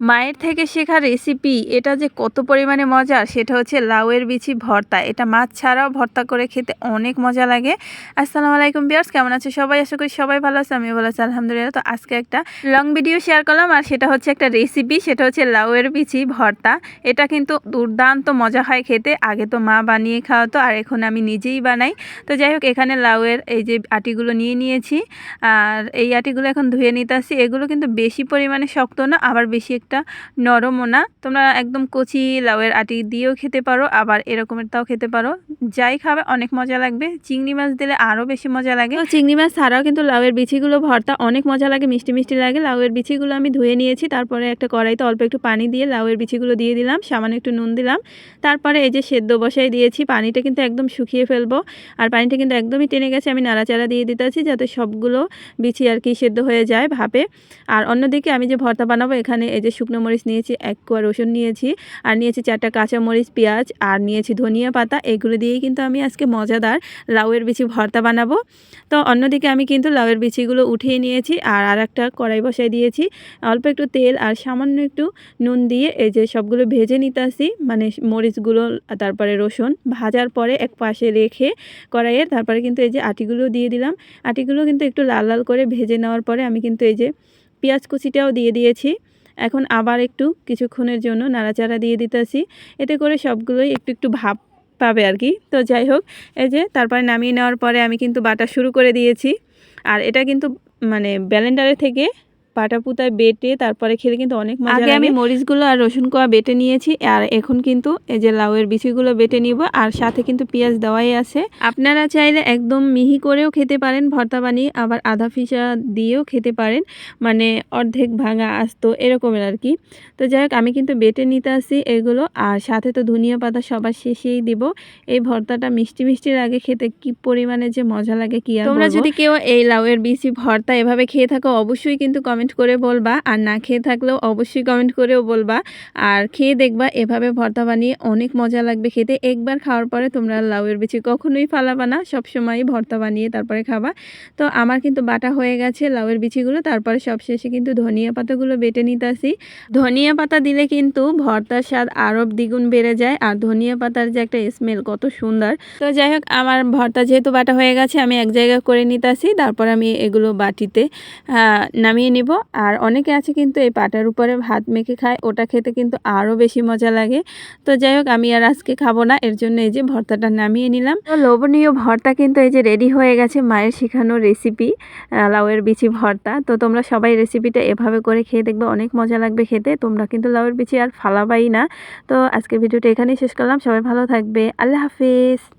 মায়ের থেকে শেখা রেসিপি এটা যে কত পরিমাণে মজার সেটা হচ্ছে লাউয়ের বিচি ভর্তা। এটা মাছ ছাড়াও ভর্তা করে খেতে অনেক মজা লাগে। আসসালামু আলাইকুম বিয়ার্স কেমন আছে সবাই? আশা করি সবাই ভালো আছে, আমিও ভালো আছি, আলহামদুলিল্লাহ। তো আজকে একটা লং ভিডিও শেয়ার করলাম, আর সেটা হচ্ছে একটা রেসিপি সেটা হচ্ছে লাউয়ের বিচি ভর্তা। এটা কিন্তু দুর্দান্ত মজা হয় খেতে। আগে তো মা বানিয়ে খাওয়াতো, আর এখন আমি নিজেই বানাই। তো যাই হোক, এখানে লাউয়ের এই যে আটিগুলো নিয়ে নিয়েছি, আর এই আটিগুলো এখন ধুয়ে নিতে আসি এগুলো কিন্তু বেশি পরিমাণে শক্ত না, আবার বেশি একটা নরমও না তোমরা একদম কচি লাউয়ের আটি দিয়েও খেতে পারো, আবার এরকমের তাও খেতে পারো। যাই খাবে, অনেক মজা লাগবে। চিংড়ি মাছ দিলে আরও বেশি মজা লাগে। চিংড়ি মাছ ছাড়াও কিন্তু লাউয়ের বিচিগুলো ভর্তা অনেক মজা লাগে, মিষ্টি মিষ্টি লাগে। লাউয়ের বিচিগুলো আমি ধুয়ে নিয়েছি, তারপরে একটা কড়াইতে অল্প একটু পানি দিয়ে লাউয়ের বিচিগুলো দিয়ে দিলাম, সামান্য একটু নুন দিলাম। তারপরে এই যে সেদ্ধ বসাই দিয়েছি, পানিটা কিন্তু একদম শুকিয়ে ফেলব। আর পানিটা কিন্তু একদমই টেনে গেছে, আমি নাড়াচাড়া দিয়ে দিতেছি যাতে সবগুলো বিচি আর কি সেদ্ধ হয়ে যায় ভাপে। আর অন্যদিকে আমি যে ভর্তা বানাবো, এখানে এই যে শুকনো মরিচ নিয়েছি, এক কোয়া রসুন নিয়েছি, আর নিয়েছি চারটা কাঁচা মরিচ, পেঁয়াজ, আর নিয়েছি ধনিয়া পাতা। এগুলো দিয়েই কিন্তু আমি আজকে মজাদার লাউয়ের বিচি ভর্তা বানাবো। তো অন্যদিকে আমি কিন্তু লাউয়ের বিচিগুলো উঠিয়ে নিয়েছি, আর আর একটা কড়াই বসাই দিয়েছি। অল্প একটু তেল আর সামান্য একটু নুন দিয়ে এই যে সবগুলো ভেজে নিতে আসি মানে মরিচগুলো, তারপরে রসুন ভাজার পরে এক পাশে রেখে কড়াইয়ের তারপরে কিন্তু এই যে আটিগুলো দিয়ে দিলাম। আটিগুলো কিন্তু একটু লাল লাল করে ভেজে নেওয়ার পরে আমি কিন্তু এই যে পেঁয়াজ কুচিটাও দিয়ে দিয়েছি। এখন আবার একটু কিছুক্ষণের জন্য নাড়াচাড়া দিয়ে দিতেছি। এতে করে সবগুলোই একটু একটু ভাব পাবে আর কি। তো যাই হোক, এই যে তারপরে নামিয়ে নেওয়ার পরে আমি কিন্তু বাটা শুরু করে দিয়েছি। আর এটা কিন্তু মানে ব্যালেন্ডারের থেকে পাটা পুতায় বেটে তারপরে খেতে কিন্তু অনেক মজা আগে আমি মরিচগুলো আর রসুন কোয়া বেটে নিয়েছি আর এখন কিন্তু এই যে লাউয়ের বিচিগুলো বেটে নিব আর সাথে কিন্তু পেঁয়াজ দেওয়াই আছে। আপনারা চাইলে একদম মিহি করেও খেতে পারেন ভর্তা বানিয়ে আবার আধা ফিসা দিয়েও খেতে পারেন মানে অর্ধেক ভাঙা আস্ত এরকমের আর কি। তো যাই হোক আমি কিন্তু বেটে নিতে আসি এগুলো আর সাথে তো ধনিয়া পাতা সবার শেষেই দিব। এই ভর্তাটা মিষ্টি মিষ্টির আগে খেতে কি পরিমাণে যে মজা লাগে কি আর তোমরা যদি কেউ এই লাউয়ের বিচি ভর্তা এভাবে খেয়ে থাকো অবশ্যই কিন্তু কমেন্ট করে বলবা, আর না খেয়ে থাকলেও অবশ্যই কমেন্ট করেও বলবা। আর খেয়ে দেখবা, এভাবে ভর্তা বানিয়ে অনেক মজা লাগবে খেতে। একবার খাওয়ার পরে তোমরা লাউয়ের বিচি কখনোই ফালাবা না, সবসময়ই ভর্তা বানিয়ে তারপরে খাবা। তো আমার কিন্তু বাটা হয়ে গেছে লাউয়ের বিচিগুলো, তারপরে সবশেষে কিন্তু ধনিয়া পাতাগুলো বেটে নিতে আসি ধনিয়া পাতা দিলে কিন্তু ভর্তার স্বাদ আরও দ্বিগুণ বেড়ে যায়, আর ধনিয়া পাতার যে একটা স্মেল কত সুন্দর। তো যাই হোক, আমার ভর্তা যেহেতু বাটা হয়ে গেছে, আমি এক জায়গায় করে নিতে আসি তারপর আমি এগুলো বাটিতে নামিয়ে নিব। আর অনেকে আছে কিন্তু এই পাটার উপরে ভাত মেখে খায়, ওটা খেতে কিন্তু আরও বেশি মজা লাগে। তো যাই হোক, আমি আর আজকে খাব না, এর জন্য এই যে ভর্তাটা নামিয়ে নিলাম। লোভনীয় ভর্তা কিন্তু এই যে রেডি হয়ে গেছে মায়ের শেখানো রেসিপি, লাউয়ের বিচি ভর্তা। তো তোমরা সবাই রেসিপিটা এভাবে করে খেয়ে দেখবে, অনেক মজা লাগবে খেতে। তোমরা কিন্তু লাউয়ের বিচি আর ফালাবাই না। তো আজকে ভিডিওটা এখানেই শেষ করলাম। সবাই ভালো থাকবে। আল্লাহ হাফিজ।